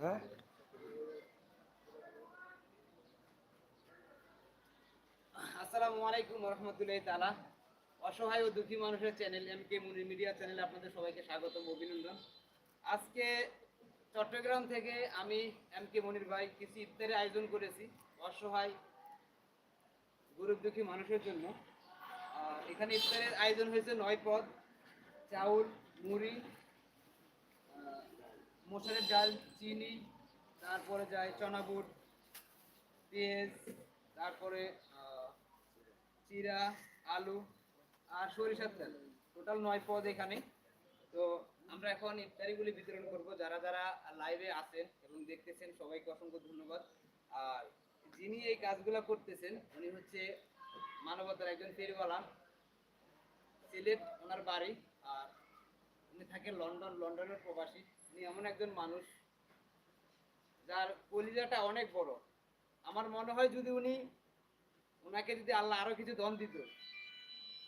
হ্যাঁ? আসসালামু আলাইকুম রহমতুল্লাহ তালা অসহায় ও দুঃখী মানুষের চ্যানেল এম কে মুনি মিডিয়া চ্যানেলে আপনাদের সবাইকে স্বাগতম, অভিনন্দন। আজকে চট্টগ্রাম থেকে আমি এম কে মনির ভাই কিছু ইফতারের আয়োজন করেছি অসহায়, গরিব দুঃখী মানুষের জন্য। এখানে ইফতারের আয়োজন হয়েছে নয় পদ, চাউল, মুড়ি মসুরের ডাল, চিনি, তারপরে যায় চনা বুট পেঁয়াজ, তারপরে চিরা, আলু আর সরিষার তেল। টোটাল নয় পদ এখানে। তো আমরা এখন ইফতারিগুলি বিতরণ করব। যারা যারা লাইভে আছেন এবং দেখতেছেন, সবাইকে অসংখ্য ধন্যবাদ। আর যিনি এই কাজগুলো করতেছেন, উনি হচ্ছে মানবতার একজন ফেরিওয়ালা। সিলেট, ওনার বাড়ি। আর উনি থাকেন লন্ডন, লন্ডনের প্রবাসী। উনি এমন একজন মানুষ যার কলিজাটা অনেক বড়। আমার মনে হয় যদি উনি ওনাকে যদি আল্লাহ আরও কিছু দন দিত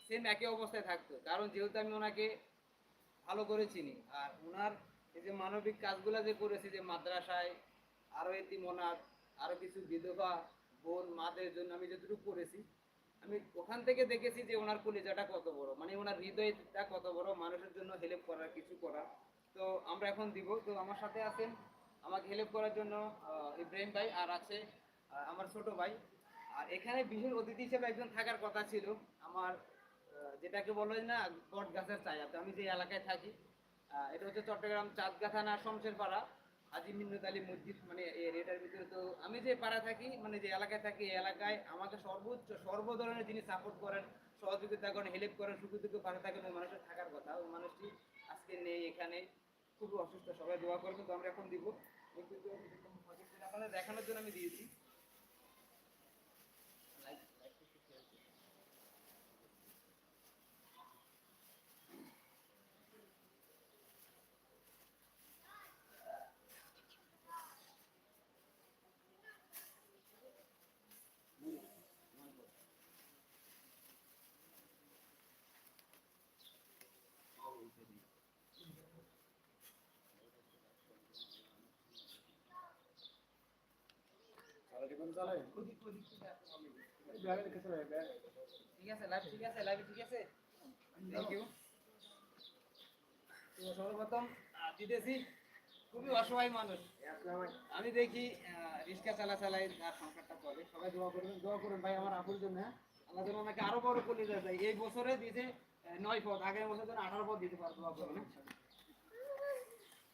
সেম একই অবস্থায় থাকতো। কারণ যেহেতু আমি ওনাকে ভালো করে চিনি, আর ওনার এই যে মানবিক কাজগুলো যে করেছে, যে মাদ্রাসায় আরও এটি মনার আরও কিছু বিধবা বোন, মাদের জন্য আমি যতটুকু করেছি, আমি ওখান থেকে দেখেছি যে ওনার কলিজাটা কত বড়। মানে ওনার হৃদয়টা কত বড়, মানুষের জন্য হেল্প করার, কিছু করার। তো আমরা এখন দিব। তো আমার সাথে আছেন, আমাকে হেল্প করার জন্য ইব্রাহিম ভাই আর আছে আমার ছোট ভাই। আর এখানে বিশেষ অতিথি হিসেবে একজন থাকার কথা ছিল। আমার যেটাকে বলা না, বট গাছের ছায়া। তো আমি যে এলাকায় থাকি এটা হচ্ছে চট্টগ্রাম চাঁদগা না শমশের পাড়া হাজি মিন্নত আলী মসজিদ মানে এটার ভিতরে। তো আমি যে পাড়া থাকি মানে যে এলাকায় থাকি, এই এলাকায় আমাকে সর্বোচ্চ, সর্ব ধরনের যিনি সাপোর্ট করেন, সহযোগিতা করেন হেল্প করেন, সুখ দুঃখে পাশে থাকেন, ওই মানুষের থাকার কথা। ওই মানুষটি আজকে নেই এখানে। খুবই অসুস্থ সবাই দোয়া করবেন তো আমরা এখন দিব। দেখানোর জন্য আমি দিয়েছি। ঠিক আছে লাইভ ঠিক আছে লাইভ ঠিক আছে থ্যাংক ইউ তো সর্বপ্রথম দিতেছি খুবই অসহায় মানুষ আমি দেখি রিক্সা চালা চালাই তার সংসারটা চলে সবাই দোয়া করবেন দোয়া করুন ভাই আমার আপুর জন্য? আল্লাহ যেন আমাকে আরও বড় করে দেয় ভাই এই বছরে দিয়েছে নয় পদ আগের বছর যেন আঠারো পদ দিতে পারব দোয়া করবেন?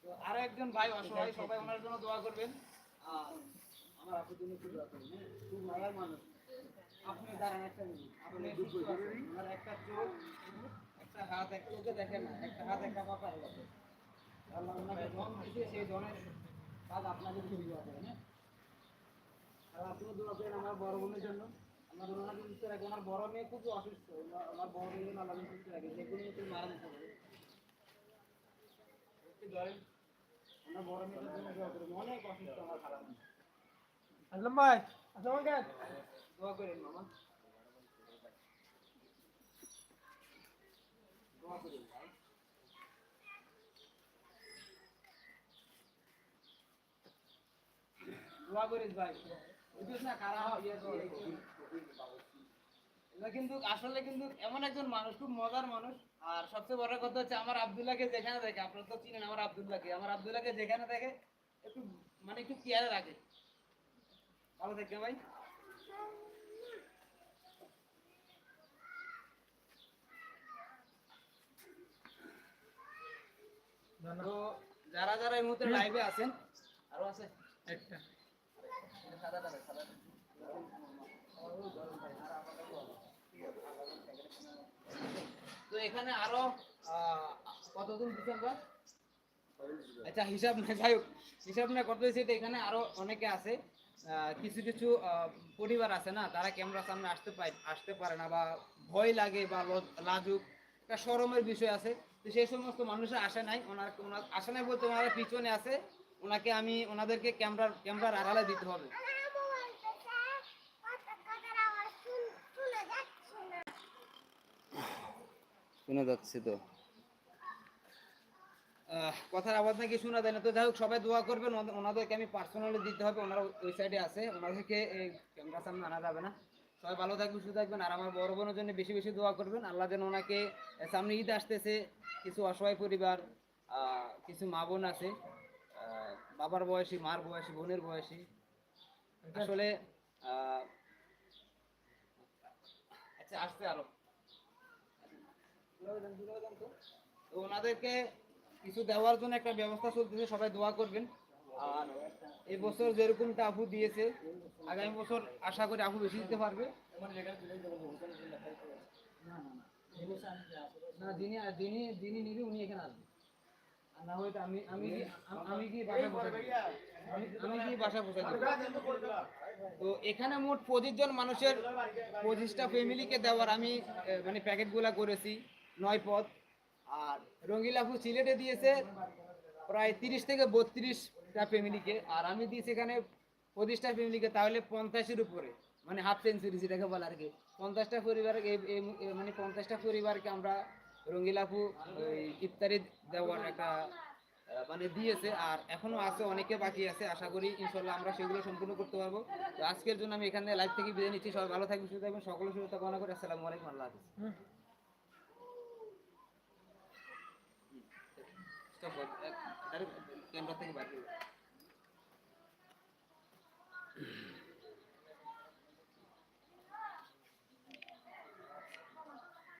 তো আরও একজন ভাই অসহায় সবাই ওনার জন্য দোয়া করবেন আর আমার আপনি আমার বড় বোনের জন্য আমার ওনাকে ওনার বড় মেয়ে খুব অসুস্থ আমার বড় মেয়ে জন্য সুস্থ রাখে যে কোনো মারা যেতে পারে একটু ধরেন ওনার বড় মেয়ের জন্য অনেক অসুস্থ, আমার খারাপ মেয়ে। ইয়ে কিন্তু আসলে কিন্তু এমন একজন মানুষ, খুব মজার মানুষ। আর সবচেয়ে বড় কথা হচ্ছে, আমার আব্দুল্লাহকে যেখানে দেখে, আপনারা তো চিনেন, আমার আব্দুল্লাহকে। আমার আব্দুল্লাহকে যেখানে দেখে, একটু মানে একটু কেয়ারে রাখে। ভালো থাকবে ভাই। তো যারা যারা এই মুহূর্তে লাইভে আছেন আরও আছে? একটা। সাদা টাকা সাদা তো এখানে আরও কতজন দিচ্ছেন আচ্ছা হিসাব না যাই হোক। হিসাব না করতে সেটা এখানে আরও অনেকে আছে। কিছু কিছু পরিবার আছে না তারা ক্যামেরার সামনে আসতে পারে আসতে পারে না বা ভয় লাগে বা লাজুক একটা শরমের বিষয় আছে। তো সেই সমস্ত মানুষের আসে নাই ওনার ওনার আসে নাই বলতে ওনারা পিছনে আছে ওনাকে আমি ওনাদেরকে ক্যামেরার ক্যামেরার আড়ালে দিতে হবে। শুনে যাচ্ছে তো। কথার আওয়াজ নাকি শোনা যায় না। তো যাই হোক সবাই দোয়া করবেন। ওনাদেরকে আমি পার্সোনালি দিতে হবে। ওনারা ওই সাইডে আছে। ওনাদেরকে এই ক্যামেরার সামনে আনা যাবে না। সবাই ভালো থাকবেন সুস্থ থাকবেন। আর আমার বড় বোনের জন্য বেশি বেশি দোয়া করবেন। আল্লাহ যেন ওনাকে সামনে ঈদ আসতেছে। কিছু অসহায় পরিবার কিছু মা বোন আছে। বাবার বয়সী মার বয়সী বোনের বয়সী। আসলে আহ, আচ্ছা আসতে আরও। ওনাদেরকে কিছু দেওয়ার জন্য একটা ব্যবস্থা চলতেছে সবাই দোয়া করবেন। আর এই বছর যেরকমটা আপু দিয়েছে আগামী বছর আশা করি আপু বেশি দিতে পারবে। না যিনি যিনি যিনি নিবে উনি এখানে আসবে। না হয়তো আমি আমি কি- আমি কি বাসা আমি কি বাসা তো এখানে মোট পঁচিশ জন মানুষের পঁচিশটা ফ্যামিলিকে দেওয়ার আমি মানে প্যাকেটগুলা করেছি নয় পদ। আর রঙ্গিলাপু সিলেটে দিয়েছে প্রায় তিরিশ থেকে বত্রিশটা ফ্যামিলিকে। আর আমি দিয়েছি এখানে পঁচিশটা ফ্যামিলিকে, তাহলে পঞ্চাশের উপরে মানে হাফ সেঞ্চুরি যেটাকে বলে আর কি। পঞ্চাশটা এই মানে পঞ্চাশটা পরিবারকে আমরা রঙ্গিলাপু ওই ইফতারি দেওয়ার একটা মানে দিয়েছে। আর এখনও আছে, অনেকে বাকি আছে। আশা করি ইনশাল্লাহ আমরা সেগুলো সম্পূর্ণ করতে পারব। তো আজকের জন্য আমি এখানে লাইভ থেকে বিদায় নিচ্ছি। সবাই ভালো থাকবেন, সুস্থ থাকবেন। সকলের সুস্থতা কামনা করে আসসালামু আলাইকুম। আল্লাহ হাফিজ। Stop বল। এক- ডাইরেক্ট ক্যামেরা